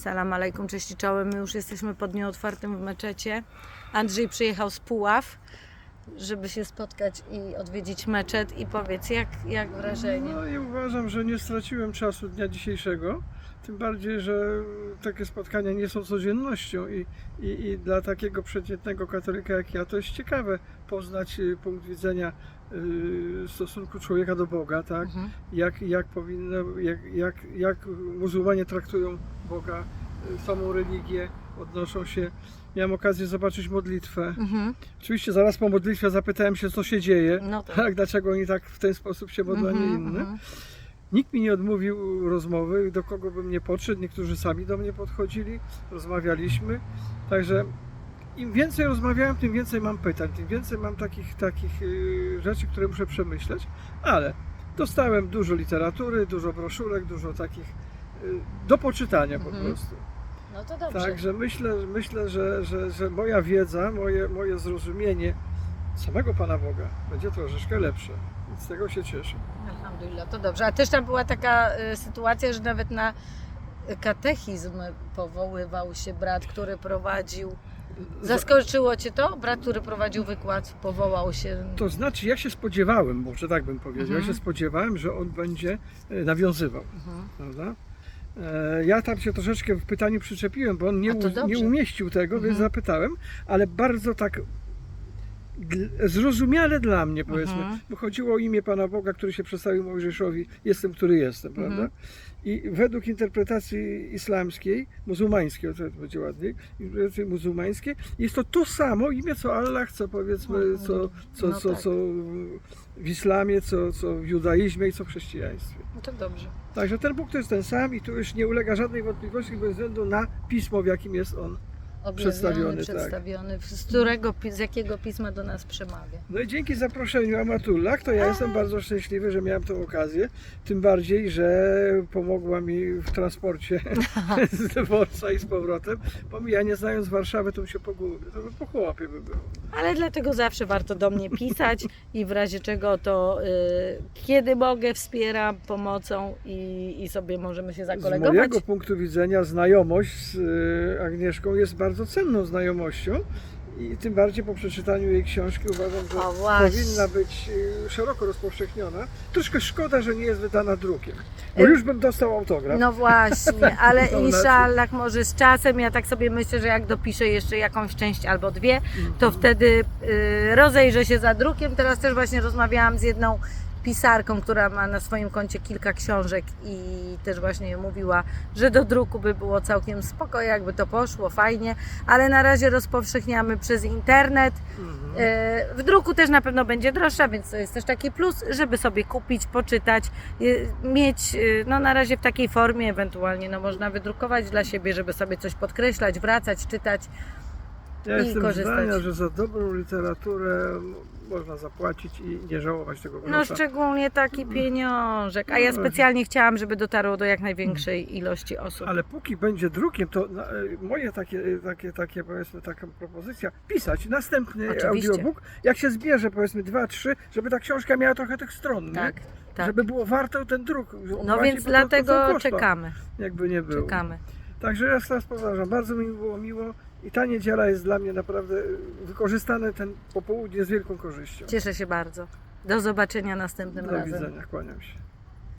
Salam alaikum, cześć i czołem. My już jesteśmy po dniu otwartym w meczecie. Andrzej przyjechał z Puław, żeby się spotkać i odwiedzić meczet. I powiedz, jak, jak wrażenie? No i uważam, że nie straciłem czasu dnia dzisiejszego. Tym bardziej, że takie spotkania nie są codziennością i, i, i dla takiego przeciętnego katolika jak ja to jest ciekawe poznać y, punkt widzenia y, stosunku człowieka do Boga, tak? Mhm. Jak, jak powinno, jak, jak, jak muzułmanie traktują Boga, y, samą religię, odnoszą się. Miałem okazję zobaczyć modlitwę. Mhm. Oczywiście zaraz po modlitwie zapytałem się, co się dzieje. No tak. Tak, dlaczego oni tak w ten sposób się modlą, a nie Mhm, inny. mhm. Nikt mi nie odmówił rozmowy, do kogo bym nie podszedł. Niektórzy sami do mnie podchodzili, rozmawialiśmy. Także im więcej rozmawiałem, tym więcej mam pytań, tym więcej mam takich, takich yy, rzeczy, które muszę przemyśleć. Ale dostałem dużo literatury, dużo broszurek, dużo takich do poczytania po Mhm. prostu. No to dobrze. Także myślę, myślę że, że, że moja wiedza, moje, moje zrozumienie samego Pana Boga będzie troszeczkę lepsze. Z tego się cieszę. Alhamdulillah, to dobrze. A też tam była taka y, sytuacja, że nawet na katechizm powoływał się brat, który prowadził. Zaskoczyło Cię to? Brat, który prowadził wykład, powołał się. To znaczy, ja się spodziewałem, może tak bym powiedział, Mhm. ja się spodziewałem, że on będzie e, nawiązywał, Mhm. prawda? E, Ja tam się troszeczkę w pytaniu przyczepiłem, bo on nie, nie umieścił tego, więc Mhm. zapytałem, ale bardzo tak zrozumiale dla mnie, powiedzmy, Mhm. bo chodziło o imię Pana Boga, który się przedstawił Mojżeszowi, jestem, który jestem, Mhm. prawda? I według interpretacji islamskiej, muzułmańskiej, o to będzie ładniej, interpretacji muzułmańskiej, jest to to samo imię, co Allah, co powiedzmy, No, co, co, no co, tak. co w islamie, co, co w judaizmie i co w chrześcijaństwie. No to dobrze. Także ten Bóg to jest ten sam i tu już nie ulega żadnej wątpliwości bez względu na pismo, w jakim jest on. Objawiony, Przedstawiony, tak. przedstawiony. Z którego, z jakiego pisma do nas przemawia? No i dzięki zaproszeniu Amatullah, to ja jestem bardzo szczęśliwy, że miałem tę okazję. Tym bardziej, że pomogła mi w transporcie z dworca i z powrotem. Bo ja nie znając Warszawy, to bym się pogubił. To by po chłopie by było. Ale dlatego zawsze warto do mnie pisać i w razie czego to y, kiedy mogę wspieram pomocą i, i sobie możemy się Z zakolegować. mojego punktu widzenia znajomość z y, Agnieszką jest bardzo cenną znajomością. I tym bardziej po przeczytaniu jej książki uważam, że O, powinna być y, szeroko rozpowszechniona. Troszkę szkoda, że nie jest wydana drukiem. Bo Y, już bym dostał autograf. No właśnie, ale Są inshallah może z czasem, ja tak sobie myślę, że jak dopiszę jeszcze jakąś część albo dwie, Mhm. to wtedy y, rozejrzę się za drukiem. Teraz też właśnie rozmawiałam z jedną pisarką, która ma na swoim koncie kilka książek i też właśnie mówiła, że do druku by było całkiem spoko, jakby to poszło, fajnie, ale na razie rozpowszechniamy przez internet. Mhm. E, W druku też na pewno będzie droższa, więc to jest też taki plus, żeby sobie kupić, poczytać, e, mieć e, no na razie w takiej formie, ewentualnie no można wydrukować dla siebie, żeby sobie coś podkreślać, wracać, czytać. Ja i jestem korzystać. zdania, że za dobrą literaturę można zapłacić i nie żałować tego No grosza. szczególnie taki pieniążek, a ja No. specjalnie chciałam, żeby dotarło do jak największej ilości osób. Ale póki będzie drukiem, to na- e, moje takie, takie, takie powiedzmy, taka propozycja, pisać następny Oczywiście. audiobook, jak się zbierze powiedzmy dwa, trzy, żeby ta książka miała trochę tych stron, Tak, tak. żeby było warto ten druk. No więc bo to- to dlatego czekamy, Jakby nie było. czekamy. Także ja raz powtarzam, bardzo mi było miło i ta niedziela jest dla mnie naprawdę e, wykorzystane ten popołudnie z wielką korzyścią. Cieszę się bardzo. Do zobaczenia następnym Do razem. widzenia, kłaniam się.